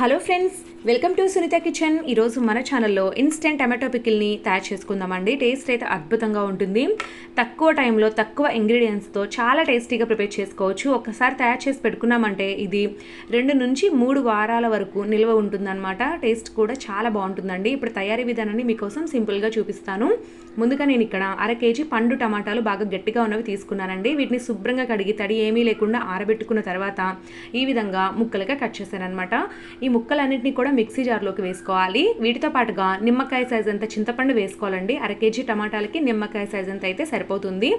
Hello friends welcome to Sunitha kitchen. ఈరోజు మన ఛానల్లో ఇన్స్టెంట్ టమాటో పికిల్ని తయారు చేసుకుందామండి. టేస్ట్ అయితే అద్భుతంగా ఉంటుంది. తక్కువ టైంలో తక్కువ ఇంగ్రీడియంట్స్తో చాలా టేస్టీగా ప్రిపేర్ చేసుకోవచ్చు. ఒకసారి తయారు చేసి పెట్టుకున్నామంటే ఇది రెండు నుంచి మూడు వారాల వరకు నిల్వ ఉంటుందన్నమాట. టేస్ట్ కూడా చాలా బాగుంటుందండి. ఇప్పుడు తయారీ విధానాన్ని మీకోసం సింపుల్గా చూపిస్తాను. ముందుగా నేను ఇక్కడ అర కేజీ పండు టమాటాలు బాగా గట్టిగా ఉన్నవి తీసుకున్నానండి. వీటిని శుభ్రంగా కడిగి తడి ఏమీ లేకుండా ఆరబెట్టుకున్న తర్వాత ఈ విధంగా ముక్కలుగా కట్ చేశానమాట ఈ ముక్కలన్నింటినీ కూడా మిక్సీ జార్లోకి వేసుకోవాలి. వీటితో పాటుగా నిమ్మకాయ సైజ్ అంత చింతపండు వేసుకోవాలండి. అర కేజీ టమాటాలకి నిమ్మకాయ సైజ్ అంత అయితే సరిపోతుంది.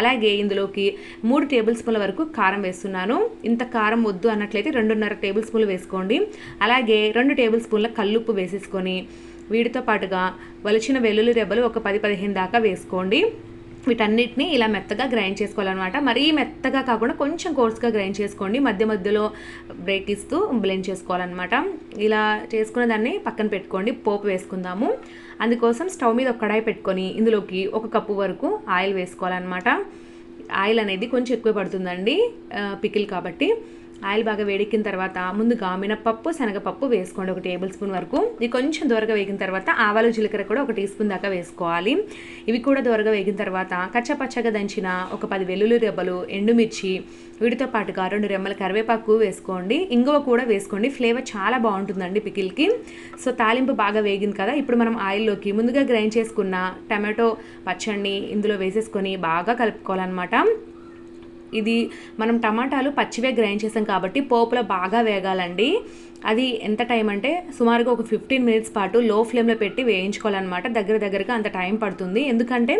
అలాగే ఇందులోకి మూడు టేబుల్ స్పూన్ల వరకు కారం వేస్తున్నాను. ఇంత కారం వద్దు అన్నట్లయితే రెండున్నర టేబుల్ స్పూన్లు వేసుకోండి. అలాగే రెండు టేబుల్ స్పూన్ల కల్లుప్పు వేసేసుకొని వీటితో పాటుగా వలిచిన వెల్లుల్లి రెబ్బలు ఒక పది పదిహేను దాకా వేసుకోండి. వీటన్నిటిని ఇలా మెత్తగా గ్రైండ్ చేసుకోవాలన్నమాట. మరీ మెత్తగా కాకుండా కొంచెం కోర్స్గా గ్రైండ్ చేసుకోండి. మధ్య మధ్యలో బ్రేక్ ఇస్తూ బ్లెండ్ చేసుకోవాలన్నమాట. ఇలా చేసుకున్న దాన్ని పక్కన పెట్టుకోండి. పోపు వేసుకుందాము. అందుకోసం స్టవ్ మీద ఒక కడాయి పెట్టుకొని ఇందులోకి ఒక కప్పు వరకు ఆయిల్ వేసుకోవాలన్నమాట. ఆయిల్ అనేది కొంచెం ఎక్కువ పడుతుందండి పికిల్ కాబట్టి. ఆయిల్ బాగా వేడెక్కిన తర్వాత ముందుగా మినపప్పు శనగపప్పు వేసుకోండి ఒక టేబుల్ స్పూన్ వరకు. ఇది కొంచెం దూరగా వేగిన తర్వాత ఆవాలు జీలకర్ర కూడా ఒక టీ స్పూన్ దాకా వేసుకోవాలి. ఇవి కూడా దూరగా వేగిన తర్వాత కచ్చపచ్చగా దంచిన ఒక పది వెల్లుల్లి రెబ్బలు ఎండుమిర్చి వీటితో పాటుగా రెండు రెమ్మల కరివేపాకు వేసుకోండి. ఇంగువ కూడా వేసుకోండి. ఫ్లేవర్ చాలా బాగుంటుందండి పికిల్కి. సో తాలింపు బాగా వేగింది కదా ఇప్పుడు మనం ఆయిల్లోకి ముందుగా గ్రైండ్ చేసుకున్న టమాటో పచ్చడిని ఇందులో వేసేసుకొని బాగా కలుపుకోవాలన్నమాట. ఇది మనం టమాటాలు పచ్చివే గ్రైండ్ చేసాం కాబట్టి పోపులో బాగా వేగాలండి. అది ఎంత టైం అంటే సుమారుగా ఒక ఫిఫ్టీన్ మినిట్స్ పాటు లో ఫ్లేమ్లో పెట్టి వేయించుకోవాలన్నమాట. దగ్గర దగ్గరగా అంత టైం పడుతుంది. ఎందుకంటే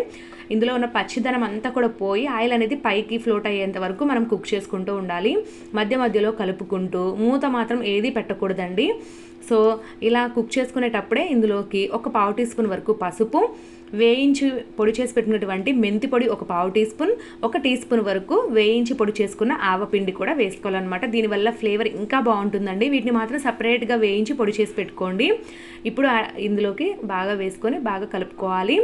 ఇందులో ఉన్న పచ్చిదనం అంతా కూడా పోయి ఆయిల్ అనేది పైకి ఫ్లోట్ అయ్యేంత వరకు మనం కుక్ చేసుకుంటూ ఉండాలి. మధ్య మధ్యలో కలుపుకుంటూ మూత మాత్రం ఏది పెట్టకూడదండి. సో ఇలా కుక్ చేసుకునేటప్పుడే ఇందులోకి ఒక పావు టీ స్పూన్ వరకు పసుపు వేయించి పొడి చేసి పెట్టినటువంటి మెంతి పొడి ఒక పావు టీ స్పూన్ ఒక టీ స్పూన్ వరకు వేయించి పొడి చేసుకున్న ఆవపిండి కూడా వేసుకోవాలన్నమాట. దీనివల్ల ఫ్లేవర్ ఇంకా బాగుంటుందండి. వీటిని మాత్రం సపరేట్గా వేయించి పొడి చేసి పెట్టుకోండి. ఇప్పుడు ఇందులోకి బాగా వేసుకొని బాగా కలుపుకోవాలి.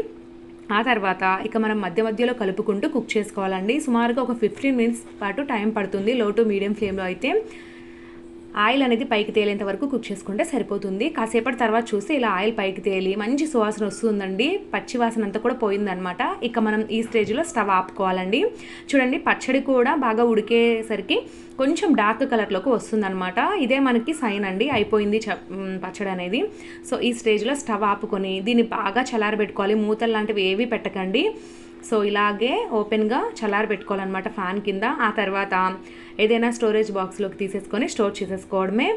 ఆ తర్వాత ఇక మనం మధ్య మధ్యలో కలుపుకుంటూ కుక్ చేసుకోవాలండి. సుమారుగా ఒక ఫిఫ్టీన్ మినిట్స్ పాటు టైం పడుతుంది లో టు మీడియం ఫ్లేమ్లో అయితే. ఆయిల్ అనేది పైకి తేలేంత వరకు కుక్ చేసుకుంటే సరిపోతుంది. కాసేపటి తర్వాత చూస్తే ఇలా ఆయిల్ పైకి తేలి మంచి సువాసన వస్తుందండి. పచ్చి వాసన అంతా కూడా పోయిందనమాట ఇక మనం ఈ స్టేజ్లో స్టవ్ ఆపుకోవాలండి. చూడండి పచ్చడి కూడా బాగా ఉడికేసరికి కొంచెం డార్క్ కలర్లోకి వస్తుందనమాట ఇదే మనకి సైన్ అండి. అయిపోయింది పచ్చడి అనేది. సో ఈ స్టేజ్లో స్టవ్ ఆపుకొని దీన్ని బాగా చల్లారబెట్టుకోవాలి. మూతలు లాంటివి ఏవి పెట్టకండి. సో ఇలాగే ఓపెన్గా చల్లారి పెట్టుకోవాలన్నమాట ఫ్యాన్ కింద. ఆ తర్వాత ఏదైనా స్టోరేజ్ బాక్స్లోకి తీసేసుకొని స్టోర్ చేసేసుకోవడమే.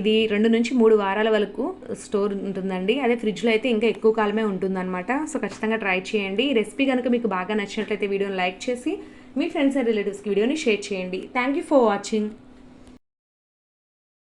ఇది రెండు నుంచి మూడు వారాల వరకు స్టోర్ ఉంటుందండి. అదే ఫ్రిడ్జ్లో అయితే ఇంకా ఎక్కువ కాలమే ఉంటుందన్నమాట. సో ఖచ్చితంగా ట్రై చేయండి. ఈ రెసిపీ కనుక మీకు బాగా నచ్చినట్లయితే వీడియోని లైక్ చేసి మీ ఫ్రెండ్స్ అండ్ రిలేటివ్స్కి వీడియోని షేర్ చేయండి. Thank you for watching.